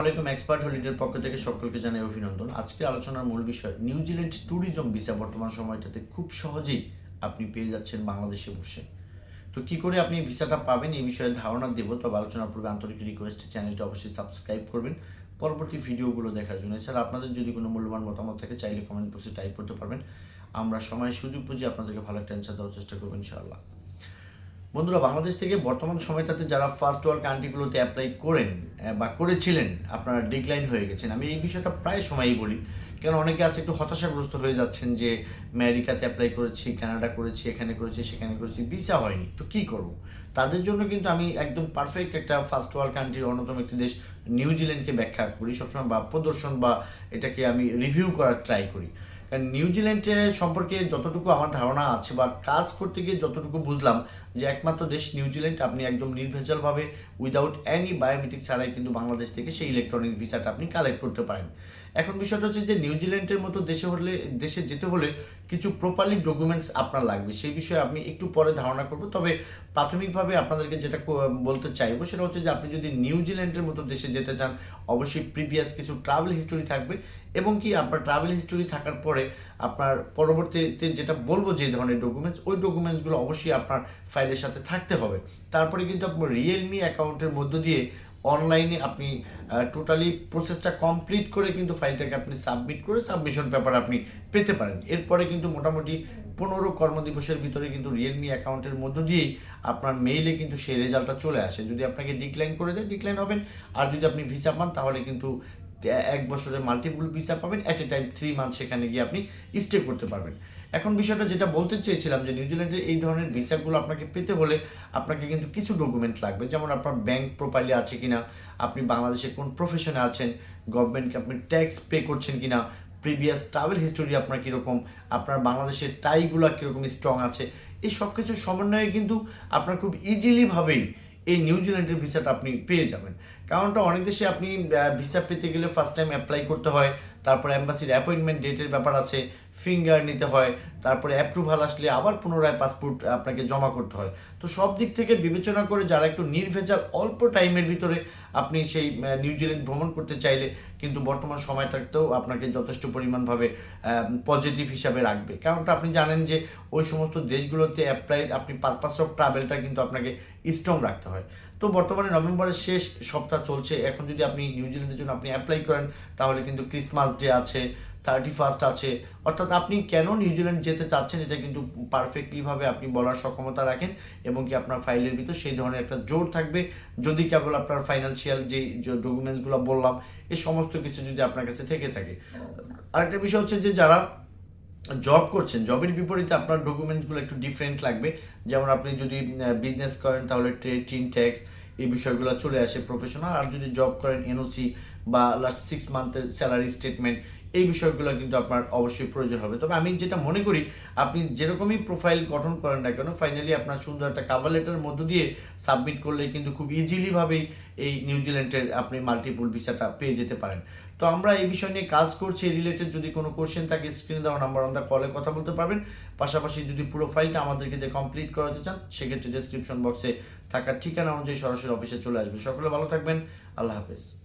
আসসালামাইকুম এক্সপার্ট হলিডের পক্ষ থেকে সকলকে জানাই অভিনন্দন। আজকের আলোচনার মূল বিষয় নিউজিল্যান্ড ট্যুরিজম ভিসা বর্তমান সময়টাতে খুব সহজেই আপনি পেয়ে যাচ্ছেন বাংলাদেশে বসে। তো কি করে আপনি ভিসাটা পাবেন এই বিষয়ে ধারণা দেব, তবে আলোচনার পূর্বে আন্তরিক রিকোয়েস্ট চ্যানেলটা অবশ্যই সাবস্ক্রাইব করবেন। পরবর্তী ভিডিওগুলো দেখার জন্য। এছাড়া আপনাদের যদি কোনো মূল্যবান মতামত থাকে, চাইলে কমেন্ট বক্সে টাইপ করতে পারবেন। আমরা সময় সুযোগ বুঝে আপনাদেরকে ভালো একটা অ্যান্সার দেওয়ার চেষ্টা করব, ইনশাআল্লাহ। বন্ধুরা, বাংলাদেশ থেকে বর্তমান সময়টাতে যারা ফার্স্ট ওয়ার্ল্ড কান্ট্রিগুলোতে অ্যাপ্লাই করেন বা করেছিলেন, আপনারা ডিক্লাইন হয়ে গেছেন। আমি এই বিষয়টা প্রায় সময়ই বলি। কারণ অনেকে আছে একটু হতাশাগ্রস্ত হয়ে যাচ্ছেন যে, আমেরিকাতে অ্যাপ্লাই করেছি, কানাডা করেছি, এখানে করেছি, সেখানে করেছি ভিসা হয়নি, তো কি করব? তাদের জন্য কিন্তু আমি একদম পারফেক্ট একটা ফার্স্ট ওয়ার্ল্ড কান্ট্রির অন্যতম একটি দেশ নিউজিল্যান্ডকে ব্যাখ্যা করি। সবসময় বা প্রদর্শন বা এটাকে আমি রিভিউ করার ট্রাই করি। নিউজিল্যান্ডের সম্পর্কে যতটুকু আমার ধারণা আছে বা কাজ করতে গিয়ে যতটুকু বুঝলাম যে একমাত্র দেশ নিউজিল্যান্ড আপনি একদম নির্ভেজালভাবে উইদাউট এনি বায়োমেট্রিক ছাড়াই কিন্তু বাংলাদেশ থেকে সেই ইলেকট্রনিক ভিসাটা আপনি কালেক্ট করতে পারেন। এখন বিষয়টা হচ্ছে যে নিউজিল্যান্ডের মতো দেশে হলে, দেশে যেতে হলে কিছু প্রপারলি ডকুমেন্টস আপনার লাগবে। সেই বিষয়ে আমি একটু পরে ধারণা করব। তবে প্রাথমিকভাবে আপনাদেরকে যেটা বলতে চাইব সেটা হচ্ছে যে আপনি যদি নিউজিল্যান্ডের মতো দেশে যেতে চান, অবশ্যই প্রিভিয়াস কিছু ট্রাভেল হিস্টোরি থাকবে এবং কি আপনার ট্রাভেল হিস্টোরি থাকার পরে আপনার পরবর্তীতে যেটা বলব যে ধরনের ডকুমেন্টস ওই ডকুমেন্টসগুলো অবশ্যই আপনার ফাইলের সাথে থাকতে হবে। তারপরে কিন্তু আপনার রিয়েলমি অ্যাকাউন্টের মধ্য দিয়ে অনলাইনে আপনি টোটালি প্রসেসটা কমপ্লিট করে কিন্তু ফাইলটাকে আপনি সাবমিট করে সাবমিশন পেপার আপনি পেতে পারেন। এরপরে কিন্তু মোটামুটি পনেরো কর্মদিবসের ভিতরে কিন্তু রিয়েলমি অ্যাকাউন্টের মধ্য দিয়েই আপনার মেইলে কিন্তু সেই রেজাল্টটা চলে আসে। যদি আপনাকে ডিক্লাইন করে দেয় ডিক্লাইন হবেন। আর যদি আপনি ভিসা পান, তাহলে কিন্তু এক বছরে মাল্টিপুল ভিসা পাবেন at a time three month সেখানে গিয়ে আপনি স্টে করতে পারবেন। এখন বিষয়টা যেটা বলতে চেয়েছিলাম যে নিউজিল্যান্ডের এই ধরনের ভিসাগুলো আপনাকে পেতে হলে আপনাকে কিন্তু কিছু ডকুমেন্ট লাগবে, যেমন আপনার ব্যাংক প্রোফাইলে আছে কিনা, আপনি বাংলাদেশে কোন প্রফেশনে আছেন গভর্নমেন্টকে আপনি ট্যাক্স পে করছেন কিনা প্রিভিয়াস ট্রাভেল হিস্টোরি আপনার কীরকম, আপনার বাংলাদেশের টাইগুলো কীরকম স্ট্রং আছে, এই সব কিছুর সমন্বয়ে কিন্তু আপনার খুব ইজিলিভাবেই এই নিউজিল্যান্ডের ভিসাটা আপনি পেয়ে যাবেন। কারণটা অনেক দেশে আপনি ভিসা পেতে গেলে ফার্স্ট টাইম অ্যাপ্লাই করতে হয়, তারপর অ্যাম্বাসির অ্যাপয়েন্টমেন্ট ডেটের ব্যাপার আছে ফিঙ্গার নিতে হয়, তারপরে অ্যাপ্রুভাল আসলে আবার পুনরায় পাসপোর্ট আপনাকে জমা করতে হয়। তো সব দিক থেকে বিবেচনা করে যারা একটু নির্ভেজাল, অল্প টাইমের ভিতরে আপনি সেই নিউজিল্যান্ড ভ্রমণ করতে চাইলে কিন্তু বর্তমান সময়টাতেও আপনাকে যথেষ্ট পরিমাণভাবে পজিটিভ হিসাবে রাখবে। কারণটা আপনি জানেন যে ওই সমস্ত দেশগুলোতে অ্যাপ্লাই আপনি পারপাস অফ ট্রাভেলটা কিন্তু আপনাকে স্ট্রং রাখতে হয়। তো বর্তমানে নভেম্বরের শেষ সপ্তাহ চলছে। এখন যদি আপনি নিউজিল্যান্ডের জন্য আপনি অ্যাপ্লাই করেন, তাহলে কিন্তু ক্রিসমাস ডে আছে থার্টি ফার্স্ট আছে। অর্থাৎ আপনি কেন নিউজিল্যান্ড যেতে চাচ্ছেন, এটা কিন্তু পারফেক্টলিভাবে আপনি বলার সক্ষমতা রাখেন এবং কি আপনার ফাইলের ভিতর সেই ধরনের একটা জোর থাকবে। যদি কেবল আপনার ফাইন্যান্সিয়াল যে ডকুমেন্টসগুলো বললাম এই সমস্ত কিছু যদি আপনার কাছে থেকে থাকে। আরেকটা বিষয় হচ্ছে যে, যারা জব করছেন জবের বিপরীতে আপনার ডকুমেন্টসগুলো একটু ডিফারেন্ট লাগবে। যেমন আপনি যদি বিজনেস করেন, তাহলে ট্রেড টিন ট্যাক্স এই বিষয়গুলো চলে আসে প্রফেশনাল আর যদি জব করেন এনওসি বা লাস্ট সিক্স মান্থের স্যালারি স্টেটমেন্ট এই বিষয়গুলো কিন্তু আপনার অবশ্যই প্রয়োজন হবে। তবে আমি যেটা মনে করি, আপনি যেরকমই প্রোফাইল গঠন করেন না কেন ফাইনালি আপনার সুন্দর একটা কাভার লেটারের মধ্য দিয়ে সাবমিট করলে কিন্তু খুব ইজিলিভাবেই এই নিউজিল্যান্ডের আপনি মাল্টিপুল ভিসাটা পেয়ে যেতে পারেন। তো আমরা এই বিষয় নিয়ে কাজ করছি রিলেটেড যদি কোনো কোশ্চেন থাকে স্ক্রিনে দেওয়া নাম্বার আমরা কলে কথা বলতে পারবেন। পাশাপাশি যদি পুরো ফাইলটা আমাদেরকে দিয়ে কমপ্লিট করাতে চান, সেক্ষেত্রে ডেসক্রিপশন বক্সে থাকার ঠিকানা অনুযায়ী সরাসরি অফিসে চলে আসবে সকলে ভালো থাকবেন, আল্লাহ হাফেজ।